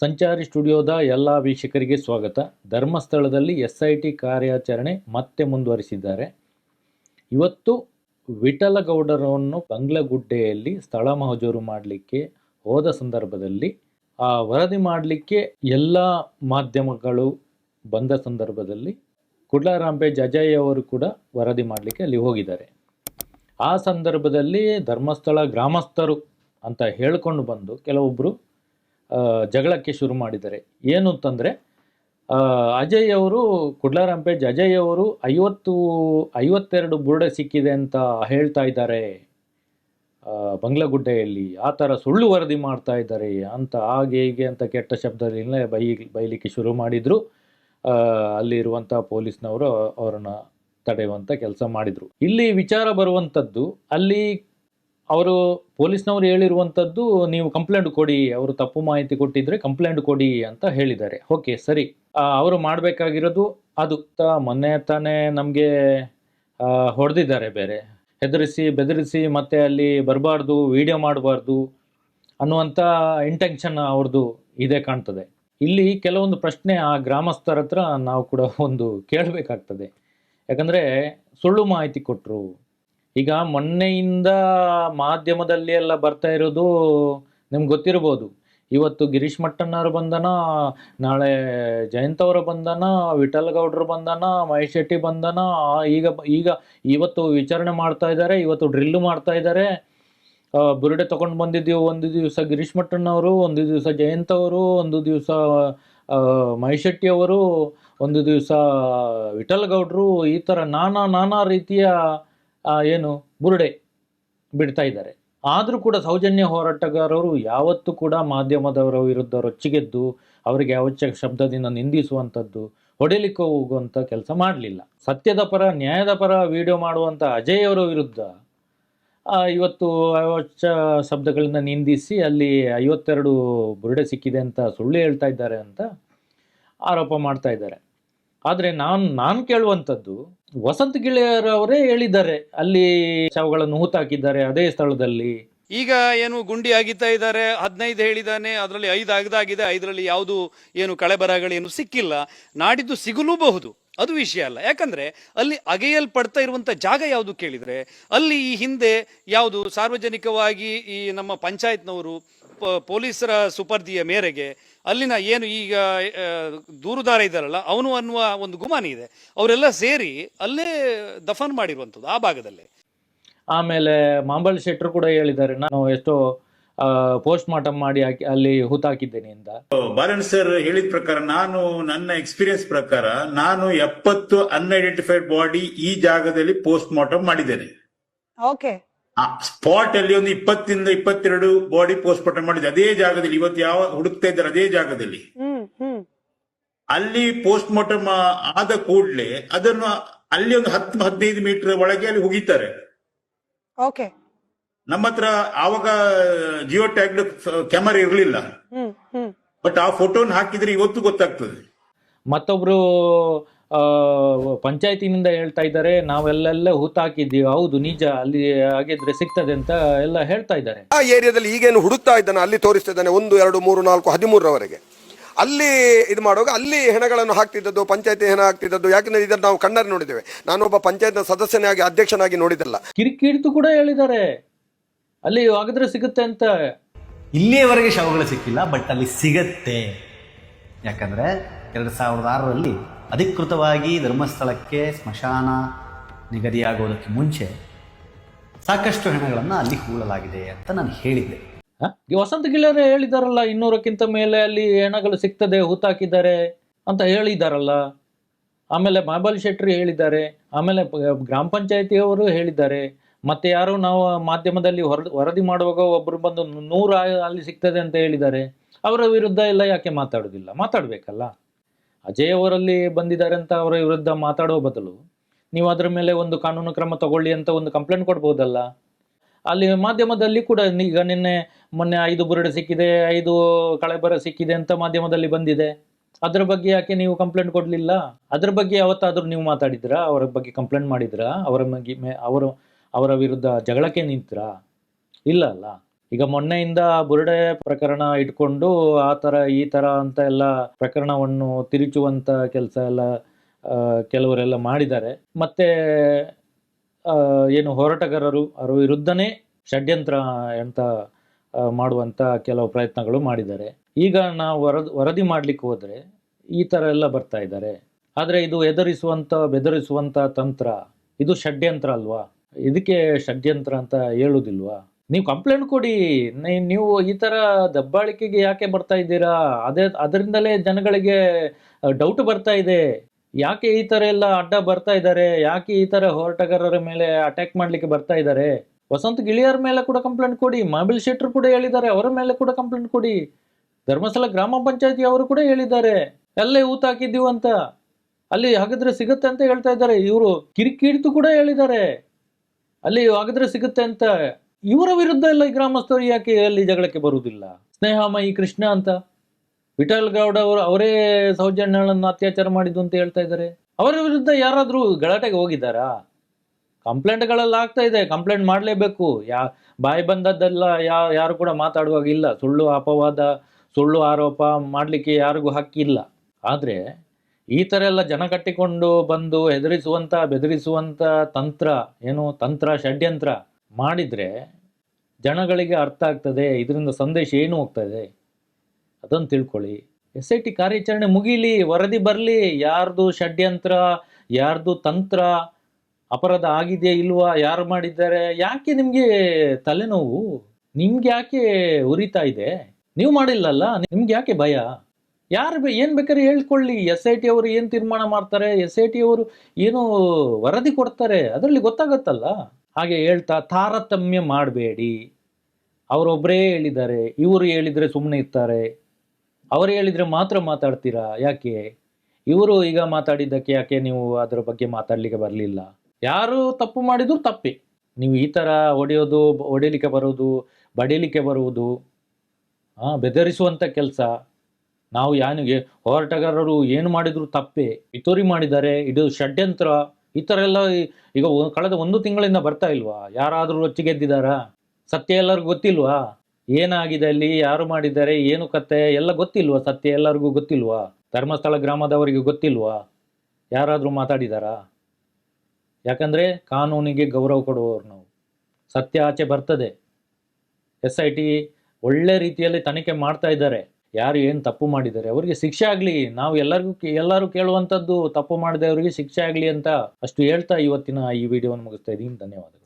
ಸಂಚಾರಿ ಸ್ಟುಡಿಯೋದ ಎಲ್ಲ ವೀಕ್ಷಕರಿಗೆ ಸ್ವಾಗತ. ಧರ್ಮಸ್ಥಳದಲ್ಲಿ ಎಸ್ ಐ ಟಿ ಕಾರ್ಯಾಚರಣೆ ಮತ್ತೆ ಮುಂದುವರಿಸಿದ್ದಾರೆ. ಇವತ್ತು ವಿಠಲಗೌಡರನ್ನು ಬಂಗ್ಲಗುಡ್ಡೆಯಲ್ಲಿ ಸ್ಥಳ ಮಹಜೂರು ಮಾಡಲಿಕ್ಕೆ ಹೋದ ಸಂದರ್ಭದಲ್ಲಿ, ಆ ವರದಿ ಮಾಡಲಿಕ್ಕೆ ಎಲ್ಲ ಮಾಧ್ಯಮಗಳು ಬಂದ ಸಂದರ್ಭದಲ್ಲಿ ಕುಡ್ಲಾರಾಂಬೆ ಅಜಯ್ ಅವರು ಕೂಡ ವರದಿ ಮಾಡಲಿಕ್ಕೆ ಅಲ್ಲಿ ಹೋಗಿದ್ದಾರೆ. ಆ ಸಂದರ್ಭದಲ್ಲಿ ಧರ್ಮಸ್ಥಳ ಗ್ರಾಮಸ್ಥರು ಅಂತ ಹೇಳ್ಕೊಂಡು ಬಂದು ಕೆಲವೊಬ್ಬರು ಜಗಳಕ್ಕೆ ಶುರು ಮಾಡಿದ್ದಾರೆ. ಏನು ಅಂತಂದರೆ ಅಜಯ್ ಅವರು ಕುಡ್ಲಾರಾಂಪೇಜ್ ಅಜಯ್ ಅವರು ಐವತ್ತು, ಐವತ್ತೆರಡು ಬುರುಡೆ ಸಿಕ್ಕಿದೆ ಅಂತ ಹೇಳ್ತಾ ಇದ್ದಾರೆ. ಬಂಗ್ಲಗುಡ್ಡೆಯಲ್ಲಿ ಆ ಥರ ಸುಳ್ಳು ವರದಿ ಮಾಡ್ತಾ ಇದ್ದಾರೆ ಅಂತ ಹಾಗೆ ಹೀಗೆ ಅಂತ ಕೆಟ್ಟ ಶಬ್ದದಿಂದ ಬೈ, ಬೈಲಿಕ್ಕೆ ಶುರು ಮಾಡಿದರು. ಅಲ್ಲಿರುವಂಥ ಪೊಲೀಸ್ನವರು ಅವರನ್ನು ತಡೆಯುವಂಥ ಕೆಲಸ ಮಾಡಿದರು. ಇಲ್ಲಿ ವಿಚಾರ ಬರುವಂಥದ್ದು ಅಲ್ಲಿ ಅವರು ಪೊಲೀಸ್ನವರು ಹೇಳಿರುವಂಥದ್ದು ನೀವು ಕಂಪ್ಲೇಂಟ್ ಕೊಡಿ, ಅವರು ತಪ್ಪು ಮಾಹಿತಿ ಕೊಟ್ಟಿದ್ರೆ ಕಂಪ್ಲೇಂಟ್ ಕೊಡಿ ಅಂತ ಹೇಳಿದ್ದಾರೆ. ಓಕೆ, ಸರಿ. ಅವರು ಮಾಡಬೇಕಾಗಿರೋದು ಅದು. ಮೊನ್ನೆ ತಾನೇ ನಮಗೆ ಹೊಡೆದಿದ್ದಾರೆ ಬೇರೆ. ಹೆದರಿಸಿ, ಬೆದರಿಸಿ ಮತ್ತೆ ಅಲ್ಲಿ ಬರಬಾರ್ದು, ವಿಡಿಯೋ ಮಾಡಬಾರ್ದು ಅನ್ನುವಂಥ ಇಂಟೆನ್ಷನ್ ಅವ್ರದ್ದು ಇದೆ ಕಾಣ್ತದೆ. ಇಲ್ಲಿ ಕೆಲವೊಂದು ಪ್ರಶ್ನೆ ಆ ಗ್ರಾಮಸ್ಥರ ಹತ್ರ ನಾವು ಕೂಡ ಒಂದು ಕೇಳಬೇಕಾಗ್ತದೆ. ಯಾಕಂದರೆ ಸುಳ್ಳು ಮಾಹಿತಿ ಕೊಟ್ಟರು ಈಗ ಮೊನ್ನೆಯಿಂದ ಮಾಧ್ಯಮದಲ್ಲಿ ಎಲ್ಲ ಬರ್ತಾ ಇರೋದು ನಿಮ್ಗೆ ಗೊತ್ತಿರ್ಬೋದು. ಇವತ್ತು ಗಿರೀಶ್ ಮಟ್ಟಣ್ಣವ್ರ ಬಂಧನ, ನಾಳೆ ಜಯಂತ್ ಅವರ ಬಂಧನ, ವಿಠಲ್ ಗೌಡ್ರ ಬಂಧನ, ಮಹೇಶ್ ಶೆಟ್ಟಿ ಬಂಧನ ಈಗ ಈಗ ಇವತ್ತು ವಿಚಾರಣೆ ಮಾಡ್ತಾ ಇದ್ದಾರೆ ಇವತ್ತು ಡ್ರಿಲ್ಲು ಮಾಡ್ತಾ ಇದ್ದಾರೆ ಬುರುಡೆ ತಗೊಂಡು ಬಂದಿದ್ದೀವಿ, ಒಂದು ದಿವಸ ಗಿರೀಶ್ ಮಟ್ಟಣ್ಣವರು, ಒಂದು ದಿವಸ ಜಯಂತ್ ಅವರು, ಒಂದು ದಿವಸ ಮಹೇಶ್ ಶೆಟ್ಟಿ ಅವರು, ಒಂದು ದಿವಸ ವಿಠಲ್ ಗೌಡ್ರು, ಈ ಥರ ನಾನಾ ನಾನಾ ರೀತಿಯ ಏನು, ಬುರುಡೆ ಬಿಡ್ತಾ ಇದ್ದಾರೆ. ಆದರೂ ಕೂಡ ಸೌಜನ್ಯ ಹೋರಾಟಗಾರರು ಯಾವತ್ತೂ ಕೂಡ ಮಾಧ್ಯಮದವರ ವಿರುದ್ಧ ರೊಚ್ಚಿಗೆದ್ದು, ಅವರಿಗೆ ಅವಶ್ಯಕ ಶಬ್ದದಿಂದ ನಿಂದಿಸುವಂಥದ್ದು ಹೊಡೆಯಲಿಕ್ಕೆ ಹೋಗುವಂಥ ಕೆಲಸ ಮಾಡಲಿಲ್ಲ. ಸತ್ಯದ ಪರ, ನ್ಯಾಯದ ಪರ ವಿಡಿಯೋ ಮಾಡುವಂಥ ಅಜಯ್ ಅವರ ವಿರುದ್ಧ ಇವತ್ತು ಅವಚ್ಚ ಶಬ್ದಗಳಿಂದ ನಿಂದಿಸಿ ಅಲ್ಲಿ ಐವತ್ತೆರಡು ಬುರುಡೆ ಸಿಕ್ಕಿದೆ ಅಂತ ಸುಳ್ಳು ಹೇಳ್ತಾ ಇದ್ದಾರೆ ಅಂತ ಆರೋಪ ಮಾಡ್ತಾ ಇದ್ದಾರೆ. ಆದರೆ ನಾನು ನಾನು ಕೇಳುವಂಥದ್ದು ವಸಂತ ಗಿಳಿಯರವರೇ ಹೇಳಿದ್ದಾರೆ. ಅಲ್ಲಿ ಶವಗಳನ್ನು ಹೂತಾಕಿದ್ದಾರೆ ಅದೇ ಸ್ಥಳದಲ್ಲಿ. ಈಗ ಏನು ಗುಂಡಿ ಆಗಿತ್ತಾ ಇದ್ದಾರೆ, ಹದಿನೈದು ಹೇಳಿದಾನೆ ಅದರಲ್ಲಿ ಐದು ಆಗದಾಗಿದೆ ಐದರಲ್ಲಿ ಯಾವುದು ಏನು ಕಳೆಬರಗಳೇನು ಸಿಕ್ಕಿಲ್ಲ. ನಾಡಿದ್ದು ಸಿಗಲೂಬಹುದು, ಅದು ವಿಷಯ ಅಲ್ಲ. ಯಾಕಂದ್ರೆ ಅಲ್ಲಿ ಅಗೆಯಲ್ಪಡ್ತಾ ಇರುವಂಥ ಜಾಗ ಯಾವುದು ಕೇಳಿದ್ರೆ, ಅಲ್ಲಿ ಈ ಹಿಂದೆ ಯಾವುದು ಸಾರ್ವಜನಿಕವಾಗಿ ಈ ನಮ್ಮ ಪಂಚಾಯತ್ನವರು ಪೊಲೀಸರ ಸುಪರ್ದಿಯ ಮೇರೆಗೆ ಅಲ್ಲಿನ ಏನು ಈಗ ದೂರುದಾರ ಇದ್ದಾರಲ್ಲ ಅವನು ಅನ್ನುವ ಒಂದು ಗುಮಾನಿ ಇದೆ. ಅವರೆಲ್ಲ ಸೇರಿ ಅಲ್ಲೇ ದಫನ್ ಮಾಡಿರುವಂಥದ್ದು ಆ ಭಾಗದಲ್ಲೇ. ಆಮೇಲೆ ಮಾಂಬಲ್ ಶೆಟ್ಟರು ಕೂಡ ಹೇಳಿದ್ದಾರೆ ನಾನು ಎಷ್ಟೋ ಪೋಸ್ಟ್ ಮಾರ್ಟಮ್ ಮಾಡಿ ಹಾಕಿ ಅಲ್ಲಿ ಹೂತಾಕಿದ್ದೇನೆ ಅಂತ. ಬಾಲನ್ ಸರ್ ಹೇಳಿದ ಪ್ರಕಾರ ನಾನು ನನ್ನ ಎಕ್ಸ್ಪೀರಿಯನ್ಸ್ ಪ್ರಕಾರ ನಾನು ಎಪ್ಪತ್ತು ಅನ್ಐಡೆಂಟಿಫೈಡ್ ಬಾಡಿ ಈ ಜಾಗದಲ್ಲಿ ಪೋಸ್ಟ್ ಮಾರ್ಟಮ್ ಮಾಡಿದ್ದೇನೆ. ಓಕೆ. ಸ್ಪಾಟ್ ಅಲ್ಲಿ ಒಂದು ಇಪ್ಪತ್ತಿಂದ ಇಪ್ಪತ್ತೆರಡು ಬಾಡಿ ಪೋಸ್ಟ್ಮಾರ್ಟಮ್ ಮಾರ್ಟಮ್ ಮಾಡಿದೆ. ಅದೇ ಜಾಗದಲ್ಲಿ ಇವತ್ತು ಯಾವ ಹುಡುಕ್ತಾ ಇದ್ದಾರೆ ಅದೇ ಜಾಗದಲ್ಲಿ. ಅಲ್ಲಿ ಪೋಸ್ಟ್ ಮಾರ್ಟಮ್ ಆದ ಕೂಡಲೇ ಅದನ್ನು ಅಲ್ಲಿ ಒಂದು ಹತ್ತು ಹದಿನೈದು ಮೀಟರ್ ಒಳಗೆ ಅಲ್ಲಿ ಹುಗಿತಾರೆ ಓಕೆ ನಮ್ಮ ಹತ್ರ ಆವಾಗ ಜಿಯೋ ಟ್ಯಾಗ್ ಕ್ಯಾಮರಾ ಇರಲಿಲ್ಲ. ಬಟ್ ಆ ಫೋಟೋನ ಹಾಕಿದ್ರೆ ಇವತ್ತು ಗೊತ್ತಾಗ್ತದೆ. ಮತ್ತೊಬ್ರು ಆ, ಪಂಚಾಯತಿನಿಂದ ಹೇಳ್ತಾ ಇದ್ದಾರೆ ನಾವೆಲ್ಲೆಲ್ಲ ಹೂತಾಕಿದ್ದೀವಿ ಹೌದು ನಿಜ ಅಲ್ಲಿ ಹಾಗಿದ್ರೆ ಸಿಗ್ತದೆ ಅಂತ ಎಲ್ಲ ಹೇಳ್ತಾ ಇದ್ದಾರೆ. ಆ ಏರಿಯಾದಲ್ಲಿ ಈಗೇನು ಹುಡುಕ್ತಾ ಇದ್ದಾನೆ ಅಲ್ಲಿ ತೋರಿಸ್ತಾ ಇದ್ದಾನೆ ಒಂದು ಎರಡು ಮೂರು ನಾಲ್ಕು ಹದಿಮೂರರವರೆಗೆ. ಅಲ್ಲಿ ಇದು ಮಾಡುವಾಗ ಅಲ್ಲಿ ಹೆಣಗಳನ್ನು ಹಾಕ್ತಿದ್ದದ್ದು ಪಂಚಾಯತಿ ಹೆಣ ಹಾಕ್ತಿದ್ದದ್ದು ಯಾಕಂದ್ರೆ ಇದನ್ನು ನಾವು ಕಣ್ಣಾರೆ ನೋಡಿದ್ದೇವೆ. ನಾನೊಬ್ಬ ಪಂಚಾಯತ್ನ ಸದಸ್ಯನಾಗಿ ಅಧ್ಯಕ್ಷನಾಗಿ ನೋಡಿದ್ದಲ್ಲ. ಕಿರಿಕಿರಿತು ಕೂಡ ಹೇಳಿದ್ದಾರೆ. ಅಲ್ಲಿ ಹಾಗಿದ್ರೆ ಸಿಗುತ್ತೆ ಅಂತ. ಇಲ್ಲಿಯವರೆಗೆ ಶವಗಳು ಸಿಕ್ಕಿಲ್ಲ ಬಟ್ ಅಲ್ಲಿ ಸಿಗತ್ತೆ. ಯಾಕಂದ್ರೆ ಎರಡು ಸಾವಿರದ ಆರರಲ್ಲಿ ಅಧಿಕೃತವಾಗಿ ಧರ್ಮಸ್ಥಳಕ್ಕೆ ಸ್ಮಶಾನ ನಿಗದಿಯಾಗೋದಕ್ಕೆ ಮುಂಚೆ ಸಾಕಷ್ಟು ಹೆಣಗಳನ್ನು ಅಲ್ಲಿ ಹೂಳಲಾಗಿದೆ ಅಂತ ನಾನು ಹೇಳಿದ್ದೆ. ವಸಂತ ಗಿಳಿಯರು ಹೇಳಿದಾರಲ್ಲ, ಇನ್ನೂರಕ್ಕಿಂತ ಮೇಲೆ ಅಲ್ಲಿ ಹೆಣಗಳು ಸಿಗ್ತದೆ, ಹೂತಾಕಿದ್ದಾರೆ ಅಂತ ಹೇಳಿದಾರಲ್ಲ. ಆಮೇಲೆ ಮಹಾಬಲಿ ಶೆಟ್ಟಿ ಹೇಳಿದ್ದಾರೆ, ಆಮೇಲೆ ಗ್ರಾಮ ಪಂಚಾಯತಿಯವರು ಹೇಳಿದ್ದಾರೆ. ಮತ್ತೆ ಯಾರು ನಾವು ಮಾಧ್ಯಮದಲ್ಲಿ ವರದಿ ಮಾಡುವಾಗ ಒಬ್ಬರು ಬಂದು ನೂರು ಅಲ್ಲಿ ಸಿಗ್ತದೆ ಅಂತ ಹೇಳಿದ್ದಾರೆ. ಅವರ ವಿರುದ್ಧ ಎಲ್ಲ ಯಾಕೆ ಮಾತಾಡೋದಿಲ್ಲ? ಮಾತಾಡಬೇಕಲ್ಲ. ಅಜಯ್ ಅವರಲ್ಲಿ ಬಂದಿದ್ದಾರೆ ಅಂತ ಅವರ ವಿರುದ್ಧ ಮಾತಾಡೋ ಬದಲು ನೀವು ಅದರ ಮೇಲೆ ಒಂದು ಕಾನೂನು ಕ್ರಮ ತಗೊಳ್ಳಿ ಅಂತ ಒಂದು ಕಂಪ್ಲೇಂಟ್ ಕೊಡ್ಬೋದಲ್ಲ? ಅಲ್ಲಿ ಮಾಧ್ಯಮದಲ್ಲಿ ಕೂಡ ಈಗ ನಿನ್ನೆ ಮೊನ್ನೆ ಐದು ಬುರುಡೆ ಸಿಕ್ಕಿದೆ, ಐದು ಕಳೆಬರ ಸಿಕ್ಕಿದೆ ಅಂತ ಮಾಧ್ಯಮದಲ್ಲಿ ಬಂದಿದೆ. ಅದ್ರ ಬಗ್ಗೆ ಯಾಕೆ ನೀವು ಕಂಪ್ಲೇಂಟ್ ಕೊಡಲಿಲ್ಲ? ಅದ್ರ ಬಗ್ಗೆ ಯಾವತ್ತಾದ್ರೂ ನೀವು ಮಾತಾಡಿದ್ರಾ? ಅವರ ಬಗ್ಗೆ ಕಂಪ್ಲೇಂಟ್ ಮಾಡಿದ್ರಾ? ಅವರ ಬಗ್ಗೆ ಅವರು ಅವರ ವಿರುದ್ಧ ಜಗಳಕ್ಕೆ ನಿಂತ್ರಾ? ಇಲ್ಲ ಅಲ್ಲ? ಈಗ ಮೊನ್ನೆಯಿಂದ ಬುರುಡೆ ಪ್ರಕರಣ ಇಟ್ಕೊಂಡು ಆ ಥರ ಈ ತರ ಅಂತ ಎಲ್ಲ ಪ್ರಕರಣವನ್ನು ತಿರುಚುವಂಥ ಕೆಲಸ ಎಲ್ಲ ಕೆಲವರೆಲ್ಲ ಮಾಡಿದ್ದಾರೆ. ಮತ್ತೆ ಏನು ಹೋರಾಟಗಾರರು, ಅವರ ವಿರುದ್ಧನೇ ಷಡ್ಯಂತ್ರ ಅಂತ ಮಾಡುವಂತ ಕೆಲವು ಪ್ರಯತ್ನಗಳು ಮಾಡಿದ್ದಾರೆ. ಈಗ ನಾವು ವರದಿ ವರದಿ ಮಾಡಲಿಕ್ಕೆ ಹೋದರೆ ಈ ಥರ ಎಲ್ಲ ಬರ್ತಾ ಇದ್ದಾರೆ. ಆದರೆ ಇದು ಎದುರಿಸುವಂತ ಬೆದರಿಸುವಂಥ ತಂತ್ರ, ಇದು ಷಡ್ಯಂತ್ರ ಅಲ್ವಾ? ಇದಕ್ಕೆ ಷಡ್ಯಂತ್ರ ಅಂತ ಹೇಳುವುದಿಲ್ವಾ ನೀವು ಕಂಪ್ಲೇಂಟ್ ಕೊಡಿ. ನೀವು ಈ ಥರ ದಬ್ಬಾಳಿಕೆಗೆ ಯಾಕೆ ಬರ್ತಾ ಇದ್ದೀರಾ? ಅದೇ, ಅದರಿಂದಲೇ ಜನಗಳಿಗೆ ಡೌಟ್ ಬರ್ತಾ ಇದೆ. ಯಾಕೆ ಈ ತರ ಎಲ್ಲ ಅಡ್ಡ ಬರ್ತಾ ಇದ್ದಾರೆ? ಯಾಕೆ ಈ ಥರ ಹೋರಾಟಗಾರರ ಮೇಲೆ ಅಟ್ಯಾಕ್ ಮಾಡ್ಲಿಕ್ಕೆ ಬರ್ತಾ ಇದ್ದಾರೆ? ವಸಂತ ಗಿಳಿಯರ ಮೇಲೆ ಕೂಡ ಕಂಪ್ಲೇಂಟ್ ಕೊಡಿ. ಮಾಬಿಲ್ ಶೆಟ್ರು ಕೂಡ ಹೇಳಿದ್ದಾರೆ. ಅವರ ಮೇಲೆ ಕೂಡ ಕಂಪ್ಲೇಂಟ್ ಕೊಡಿ. ಧರ್ಮಸ್ಥಳ ಗ್ರಾಮ ಪಂಚಾಯತಿ ಅವರು ಕೂಡ ಹೇಳಿದ್ದಾರೆ. ಅಲ್ಲೇ ಊತ ಹಾಕಿದ್ದೀವಿ ಅಂತ. ಅಲ್ಲಿ ಹಾಗಿದ್ರೆ ಸಿಗುತ್ತೆ ಅಂತ ಹೇಳ್ತಾ ಇದ್ದಾರೆ. ಇವರು ಕಿರಿಕಿರಿತು ಕೂಡ ಹೇಳಿದ್ದಾರೆ. ಅಲ್ಲಿ ಹಾಗಿದ್ರೆ ಸಿಗುತ್ತೆ ಅಂತ. ಇವರ ವಿರುದ್ಧ ಎಲ್ಲ ಈ ಗ್ರಾಮಸ್ಥರು ಯಾಕೆ ಅಲ್ಲಿ ಜಗಳಕ್ಕೆ ಬರುವುದಿಲ್ಲ? ಸ್ನೇಹಮಯಿ ಕೃಷ್ಣ ಅಂತ? ವಿಠಲ್ ಗೌಡ ಅವರು, ಅವರೇ ಸೌಜನ್ಯಗಳನ್ನು ಅತ್ಯಾಚಾರ ಮಾಡಿದ್ದು ಅಂತ ಹೇಳ್ತಾ ಇದ್ದಾರೆ. ಅವರ ವಿರುದ್ಧ ಯಾರಾದರೂ ಗಲಾಟೆಗೆ ಹೋಗಿದ್ದಾರಾ? ಕಂಪ್ಲೇಂಟ್ಗಳೆಲ್ಲ ಆಗ್ತಾ ಇದೆ, ಕಂಪ್ಲೇಂಟ್ ಮಾಡಲೇಬೇಕು. ಯಾ, ಬಾಯಿ ಬಂದದ್ದೆಲ್ಲ ಯಾ, ಯಾರು ಕೂಡ ಮಾತಾಡುವಾಗ ಇಲ್ಲ. ಸುಳ್ಳು ಅಪವಾದ, ಸುಳ್ಳು ಆರೋಪ ಮಾಡಲಿಕ್ಕೆ ಯಾರಿಗೂ ಹಕ್ಕಿಲ್ಲ ಆದರೆ ಈ ಥರ ಎಲ್ಲ ಜನ ಕಟ್ಟಿಕೊಂಡು ಬಂದು ಹೆದರಿಸುವಂಥ ಬೆದರಿಸುವಂಥ ತಂತ್ರ, ಏನು ತಂತ್ರ, ಷಡ್ಯಂತ್ರ ಮಾಡಿದರೆ ಜನಗಳಿಗೆ ಅರ್ಥ ಆಗ್ತದೆ, ಇದರಿಂದ ಸಂದೇಶ ಏನು ಹೋಗ್ತದೆ ಅದನ್ನು ತಿಳ್ಕೊಳ್ಳಿ. ಎಸ್ ಐ ಟಿ ಕಾರ್ಯಾಚರಣೆ ಮುಗೀಲಿ, ವರದಿ ಬರಲಿ, ಯಾರ್ದು ಷಡ್ಯಂತ್ರ, ಯಾರ್ದು ತಂತ್ರ ಅಪರಾಧ ಆಗಿದೆಯಾ ಇಲ್ವಾ, ಯಾರು ಮಾಡಿದ್ದಾರೆ, ಯಾಕೆ ನಿಮಗೆ ತಲೆನೋವು? ನಿಮ್ಗೆ ಯಾಕೆ ಉರಿತಾ ಇದೆ? ನೀವು ಮಾಡಿಲ್ಲಲ್ಲ, ನಿಮ್ಗೆ ಯಾಕೆ ಭಯ? ಯಾರು ಏನು ಬೇಕಾದ್ರೆ ಹೇಳ್ಕೊಳ್ಳಿ. ಎಸ್ ಐ ಟಿ ಅವರು ಏನು ತೀರ್ಮಾನ ಮಾಡ್ತಾರೆ? ಎಸ್ ಐ ಟಿ ಅವರು ಏನು ವರದಿ ಕೊಡ್ತಾರೆ? ಅದರಲ್ಲಿ ಗೊತ್ತಾಗತ್ತಲ್ಲ? ಹಾಗೆ ಹೇಳ್ತಾ ತಾರತಮ್ಯ ಮಾಡಬೇಡಿ. ಅವರೊಬ್ಬರೇ ಹೇಳಿದ್ದಾರೆ. ಇವರು ಹೇಳಿದರೆ ಸುಮ್ಮನೆ ಇರ್ತಾರೆ. ಅವರು ಹೇಳಿದರೆ ಮಾತ್ರ ಮಾತಾಡ್ತೀರಾ? ಯಾಕೆ? ಇವರು ಈಗ ಮಾತಾಡಿದ್ದಕ್ಕೆ ಯಾಕೆ ನೀವು ಅದರ ಬಗ್ಗೆ ಮಾತಾಡಲಿಕ್ಕೆ ಬರಲಿಲ್ಲ? ಯಾರು ತಪ್ಪು ಮಾಡಿದ್ರು ತಪ್ಪಿ. ನೀವು ಈ ಥರ ಹೊಡೆಯೋದು ಹೊಡಿಲಿಕ್ಕೆ ಬರೋದು ಬಡಿಲಿಕ್ಕೆ ಬರುವುದು ಆ, ಬೆದರಿಸುವಂಥ ಕೆಲಸ. ನಾವು ಯಾನಿಗೆ ಹೋರಾಟಗಾರರು ಏನು ಮಾಡಿದ್ರು ತಪ್ಪೇ. ಪಿತೂರಿ ಮಾಡಿದ್ದಾರೆ, ಇದು ಷಡ್ಯಂತ್ರ. ಈ ಥರ ಎಲ್ಲ ಈಗ ಕಳೆದ ಒಂದು ತಿಂಗಳಿಂದ ಬರ್ತಾ ಇಲ್ವಾ? ಯಾರಾದರೂ ರೊಚ್ಚಿಗೆದ್ದಿದ್ದಾರಾ ಸತ್ಯ ಎಲ್ಲರಿಗೂ ಗೊತ್ತಿಲ್ವಾ? ಏನಾಗಿದೆ ಅಲ್ಲಿ? ಯಾರು ಮಾಡಿದ್ದಾರೆ? ಏನು ಕತೆ? ಎಲ್ಲ ಗೊತ್ತಿಲ್ವಾ? ಸತ್ಯ ಎಲ್ಲರಿಗೂ ಗೊತ್ತಿಲ್ವಾ? ಧರ್ಮಸ್ಥಳ ಗ್ರಾಮದವರಿಗೆ ಗೊತ್ತಿಲ್ವಾ? ಯಾರಾದರೂ ಮಾತಾಡಿದಾರಾ? ಯಾಕಂದರೆ ಕಾನೂನಿಗೆ ಗೌರವ ಕೊಡುವವರು ನಾವು. ಸತ್ಯ ಆಚೆ ಬರ್ತದೆ. ಎಸ್ ಐ ಟಿ ಒಳ್ಳೆ ರೀತಿಯಲ್ಲಿ ತನಿಖೆ ಮಾಡ್ತಾ ಇದ್ದಾರೆ. ಯಾರು ಏನು ತಪ್ಪು ಮಾಡಿದ್ದಾರೆ? ಅವರಿಗೆ ಶಿಕ್ಷೆ ಆಗಲಿ, ನಾವು ಎಲ್ಲರಿಗೂ ಎಲ್ಲರೂ ಕೇಳುವಂಥದ್ದು ತಪ್ಪು ಮಾಡಿದವರಿಗೆ ಶಿಕ್ಷೆ ಆಗಲಿ ಅಂತ ಅಷ್ಟು ಹೇಳ್ತಾ ಇವತ್ತಿನ ಈ ವಿಡಿಯೋವನ್ನು ಮುಗಿಸ್ತಾ ಇದ್ದೀನಿ. ಧನ್ಯವಾದಗಳು.